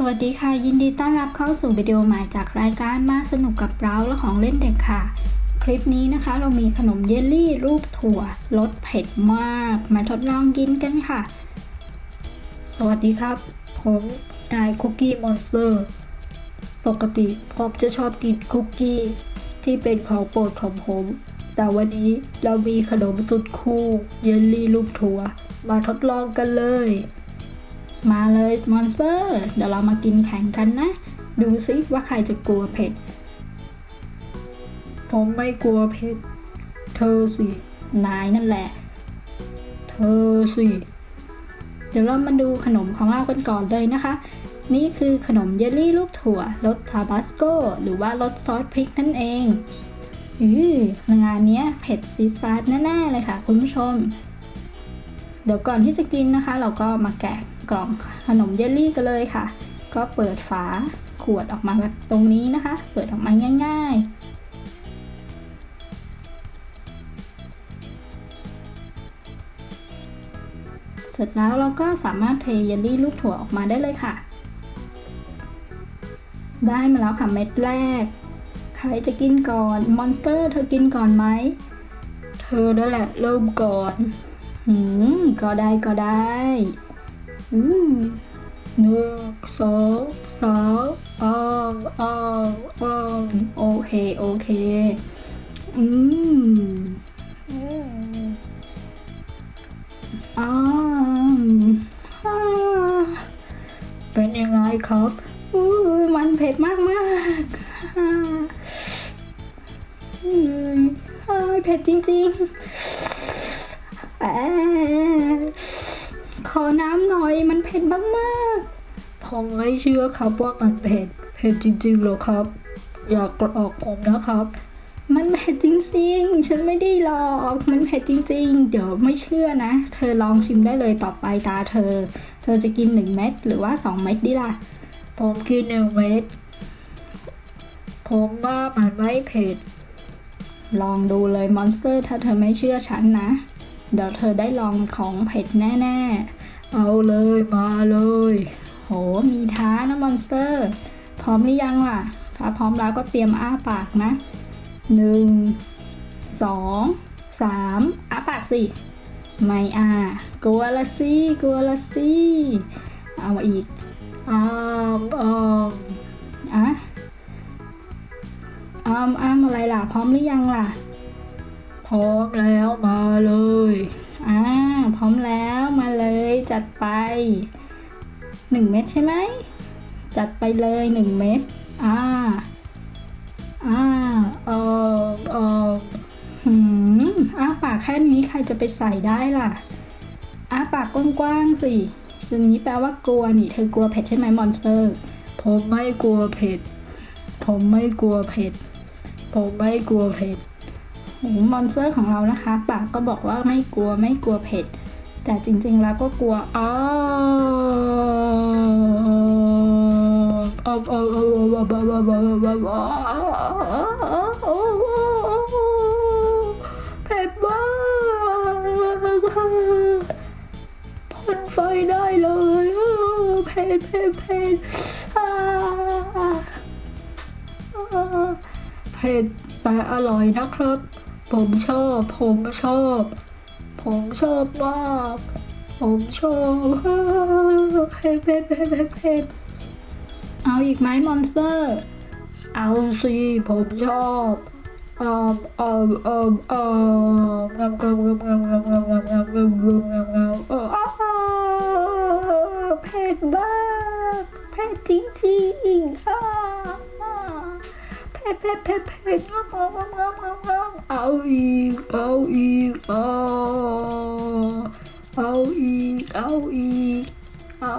สวัสดีค่ะ ยินดีต้อนรับเข้าสู่วิดีโอใหม่จากรายการมาสนุกกับเราและของเล่นเด็กค่ะ คลิปนี้นะคะเรามีขนมเยลลี่รูปถั่วรสเผ็ดมาก มาทดลองกินกันค่ะ สวัสดีครับ ผมนายคุกกี้มอนสเตอร์ปกติผมจะชอบกินคุกกี้ที่เป็นของโปรดของผม แต่วันนี้เรามีขนมสุดคูลเยลลี่รูปถั่ว มาทดลองกันเลย มาเลยสมอนเซอร์ เดี๋ยวเรามากินแข่งกันนะ ดูซิว่าใครจะกลัวเผ็ด ผมไม่กลัวเผ็ด เธอสิ นายนั่นแหละ เธอสิ เดี๋ยวเรามาดูขนมของเรากันก่อนเลยนะคะ นี่คือขนมเยลลี่ลูกถั่วรสทาบาสโกหรือว่ารสซอสพริกนั่นเองอืองานนี้เผ็ดซีซาดแน่ๆเลยค่ะ คุณผู้ชม เดี๋ยวก่อนที่จะกินนะคะ เราก็มาแกะกล่องขนมเยลลี่กันเลยค่ะ ก็เปิดฝาขวดออกมาแบบตรงนี้นะคะ เปิดออกมาง่าย ๆเสร็จแล้วเราก็สามารถเทเยลลี่ลูกถั่วออกมาได้เลยค่ะ ได้มาแล้วค่ะเม็ดแรก ใครจะกินก่อน มอนสเตอร์ เธอกินก่อนไหม เธอนั่นแหละเริ่มก่อน หืม ก็ได้ก็ได้ อืมหนึ่งสองสามอ้าวอ้าวอ้าวโอเค โอเคอืมอืมอ้าวเป็นยังไงครับอู้มันเผ็ดมากมากอืมอ่าเผ็ดจริงๆ ขอน้ำหน่อยมันเผ็ดมากๆผมไม่เชื่อครับว่ามันเผ็ด เผ็ดจริงๆหรอครับ อย่ากระออกผมนะครับ มันเผ็ดจริงๆ ฉันไม่ได้หลอก มันเผ็ดจริง ๆ เดี๋ยวไม่เชื่อนะ เธอลองชิมได้เลยต่อไปตาเธอ เธอจะกินหนึ่งเม็ดหรือว่าสองเม็ดดีล่ะ ผมกินหนึ่งเม็ด ผมว่ามันไม่เผ็ด ลองดูเลยมอนสเตอร์ ถ้าเธอไม่เชื่อฉันนะ เดี๋ยวเธอได้ลองของเผ็ดแน่ๆ เอาเลยมาเลย โห มีท้านะมอนสเตอร์ พร้อมหรือยังล่ะ ถ้าพร้อมแล้วก็เตรียมอ้าปากนะหนึ่งสองสามอ้าปากสิ ไม่อ่ากลัวละสิกลัวละสิเอามาอีกอ้ามอ้ามอะอ้ามอ้ามอะไรล่ะ พร้อมหรือยังล่ะ พร้อมแล้วมาเลย อ่า พร้อมแล้วมาเลยจัดไปหนึ่งเม็ดใช่ไหม จัดไปเลยหนึ่งเม็ด อ่า อ่า เออเออหืมอ้าปากแค่นี้ใครจะไปใส่ได้ล่ะ อ้าปากกว้างๆสิอย่งนี้แปลว่ากลัวนี่เธอกลัวเผ็ดใช่ไหมมอนสเตอร์ ผมไม่กลัวเผ็ด ผมไม่กลัวเผ็ด ผมไม่กลัวเผ็ด มอนเซอร์ของเรานะคะ ปากก็บอกว่าไม่กลัวไม่กลัวเผ็ด แต่จริงๆแล้วก็กลัวอ๋อเผ็ดมากพ่นไฟได้เลยเผ็ดเผ็ดเผ็ดเผ็ดแต่อร่อยนะครับ ผมชอบ ผมชอบ ผมชอบมาก ผมชอบเผ็ดเผ็ดเผ็ดเผ็เผ็เอาอีกไหมมอนสเตอร์ เอาสิผมชอบอมอมอมอมงามงามงามงามงามงามงามงามงามงามงามเออเผ็ดมากเผ็ดจริงๆอ่าเผ็ ดเผ็ดเผ็ดเผ็ดงามงามงามงามงามเอาอีกเอาอีกเอาเอาอีกเอาอีกเอา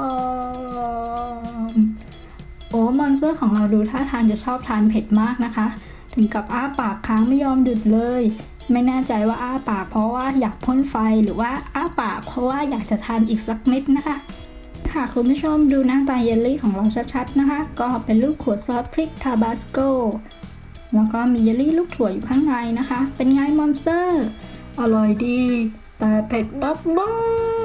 โอ้มอนสเตอร์ของเราดูท่าทางจะชอบทานเผ็ดมากนะคะ ถึงกับอ้าปากค้างไม่ยอมหยุดเลย ไม่แน่ใจว่าอ้าปากเพราะว่าอยากพ่นไฟหรือว่าอ้าปากเพราะว่าอยากจะทานอีกสักเม็ดนะคะค่ะคุณผู้ชมดูหน้าตาเยลลี่ของเราชัดๆนะคะ ก็เป็นรูปขวดซอสพริกทาบาสโก แล้วก็มีเยลลี่ลูกถั่วอยู่ข้างในนะคะ เป็นไงมอนสเตอร์ อร่อยดี แต่เผ็ดมา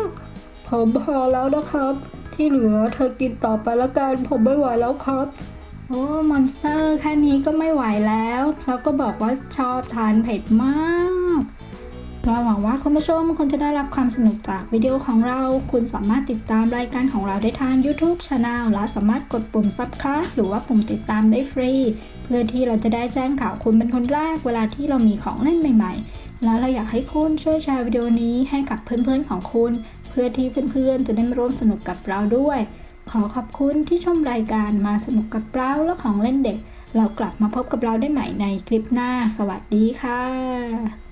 กๆผมพอแล้วนะครับ ที่เหลือเธอกินต่อไปแล้วกันผมไม่ไหวแล้วครับโอ้มอนสเตอร์แค่นี้ก็ไม่ไหวแล้ว แล้วก็บอกว่าชอบทานเผ็ดมาก เราหวังว่าคุณผู้ชมคงจะได้รับความสนุกจากวิดีโอของเรา คุณสามารถติดตามรายการของเราได้ทาง YouTube Channel และสามารถกดปุ่ม Subscribe หรือว่าปุ่มติดตามได้ฟรี เพื่อที่เราจะได้แจ้งข่าวคุณเป็นคนแรกเวลาที่เรามีของเล่นใหม่ ๆ แล้วเราอยากให้คุณช่วยแชร์วิดีโอนี้ให้กับเพื่อนๆของคุณ เพื่อที่เพื่อนๆจะได้มาร่วมสนุกกับเราด้วย ขอขอบคุณที่ชมรายการมาสนุกกับเราและของเล่นเด็ก เรากลับมาพบกับเราได้ใหม่ในคลิปหน้า สวัสดีค่ะ